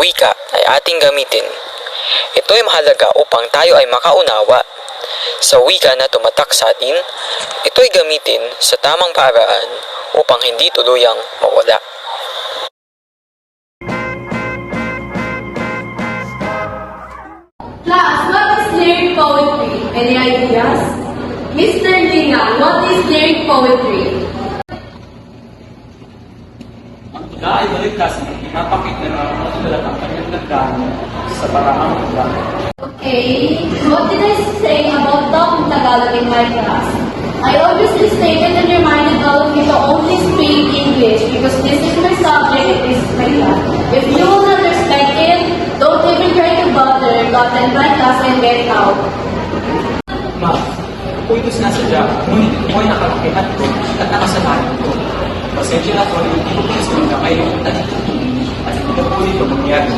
wika ay ating gamitin. Ito ay mahalaga upang tayo ay makaunawa. Sa wika na tumatak sa atin, ito ay gamitin sa tamang paraan upang hindi tuluyang mawala. Class, what is lyric poetry? Any ideas? Mr. Gina, what is lyric poetry? Ang tula ay baligtas na pinapakit na nakakasulat ang kanyang nagdaan sa paraang tula. Okay, what did I say about talking Tagalog in my class? I obviously stated and reminded all of you to only speak English because this is my subject, it is my class. If you will not respect it, don't even try to bother to attend my class and get out. Ma, ako ito sinasadya, ngunit ito ay nakakakihat ko at nakasanayan ko. Pasensya na po, hindi ko gusto na kayo at dito mangyari.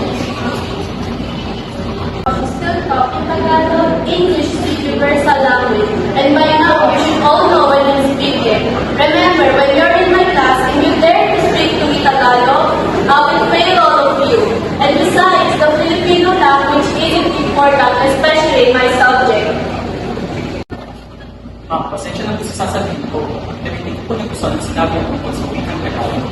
Tagalog, English is the universal language, and by now you should all know when I'm speaking. Remember, when you're in my class and you dare to speak to me Tagalog, I will fail all of you. And besides, the Filipino language isn't important, especially in my subject. Ma, pasensya na po sa sasabihin ko, hindi ko po nagustuhan ang sinabi ang tungkol sa wikang Tagalog.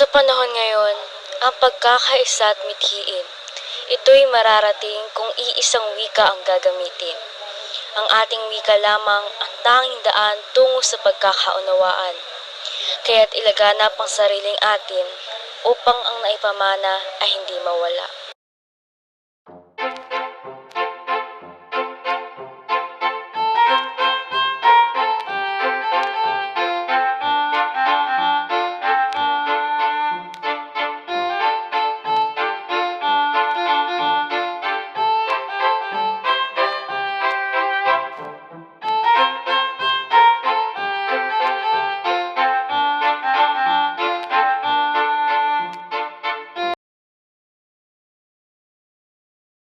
Sa panahon ngayon, ang pagkakaisa at mithiin, ito'y mararating kung iisang wika ang gagamitin. Ang ating wika lamang ang tanging daan tungo sa pagkakaunawaan. Kaya't ilaganap ang sariling atin upang ang naipamana ay hindi mawala.